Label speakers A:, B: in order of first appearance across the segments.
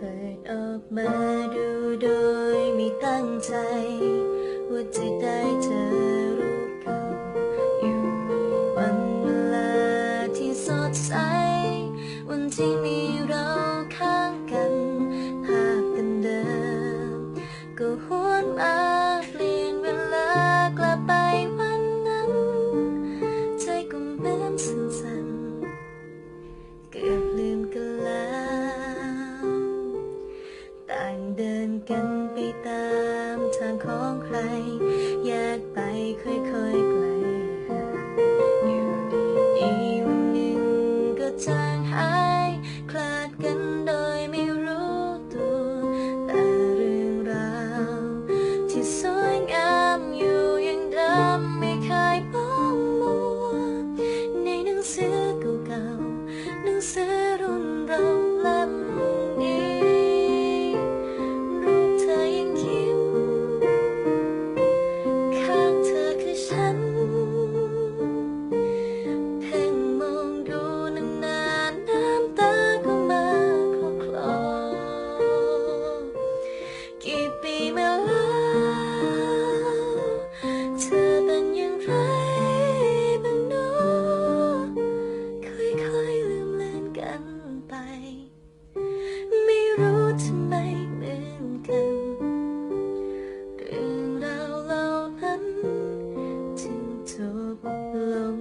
A: เปิดออกมาดูโดยไม่ตั้งใจ ว่าจะได้เธอ ไป ไม่รู้ทำไมเหมือนกันเรื่องราวเหล่านั้นจึงจบลง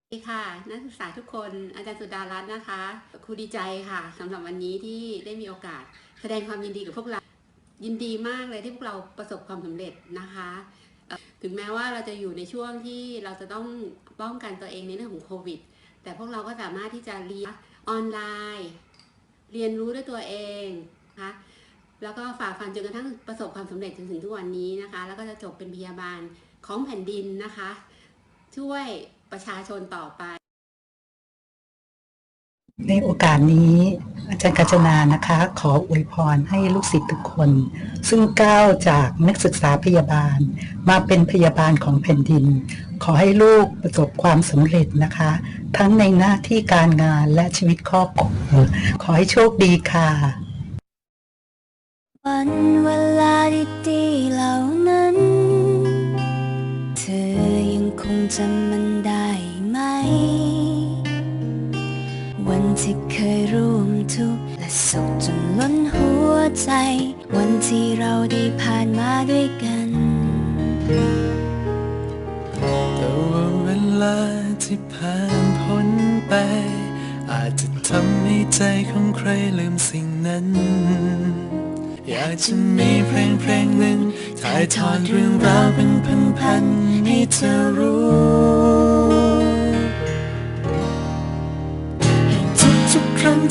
B: สวัสดีค่ะ นักศึกษาทุกคนอาจารย์สุดารัตน์นะคะครูดีใจค่ะสำหรับวันนี้ที่ได้มีโอกาสแสดงความยินดีกับพวกเรา ยินดีมากเลยที่พวกเราประสบความสำเร็จนะคะถึงแม้ว่าเราจะอยู่ในช่วงที่เราจะต้องป้องกันตัวเองในเรื่องของโควิด แต่พวกเราก็สามารถที่จะเรียนออนไลน์ เรียนรู้ด้วยตัวเองนะคะแล้วก็ฝ่าฟันจนกระทั่งประสบความสำเร็จจนถึงทุกวันนี้นะคะ แล้วก็จะจบเป็นพยาบาลของแผ่นดินนะคะ ช่วยประชาชนต่อไป
C: ในโอกาสนี้อาจารย์กาญจนานะคะ ขออวยพรให้ลูกศิษย์ทุกคน ซึ่งก้าวจากนักศึกษาพยาบาล มาเป็นพยาบาลของแผ่นดิน ขอให้ลูกประสบความสำเร็จนะคะ ทั้งในหน้าที่การงานและชีวิตครอบครัวขอให้โชคดีค่ะ
A: วันเวลาดีๆเหล่านั้น เธอยังคงจำมัน ที่เคยร่วมทุกข์และสุขจนล้นหัวใจ วันที่เราได้ผ่านมาด้วยกัน
D: แต่ว่าเวลาที่ผ่านพ้นไป อาจจะทำให้ใจของใครลืมสิ่งนั้น อยากจะมีเพลงเพลงหนึ่งถ่ายทอดเรื่องราวเป็นพันๆให้เธอรู้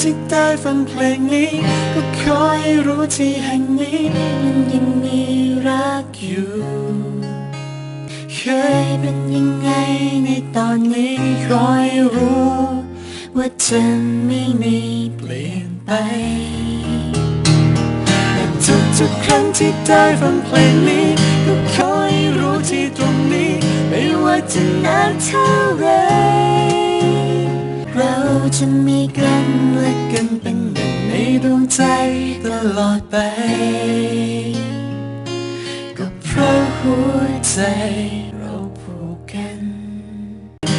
D: ที่ได้ฟังเพลงนี้ ก็ขอให้รู้ที่แห่งนี้ มันยังมีรักอยู่ เคยเป็นยังไงในตอนนี้คอยรู้ ว่าจะไม่มีเปลี่ยนไปและทุกๆครั้งที่ได้ฟังเพลงนี้ ก็คอยรู้ที่ตรงนี้ ไม่ว่าจะนานเท่าไรเราจะมีกัน ใจตลอดไป ก็เพราะหัวใจ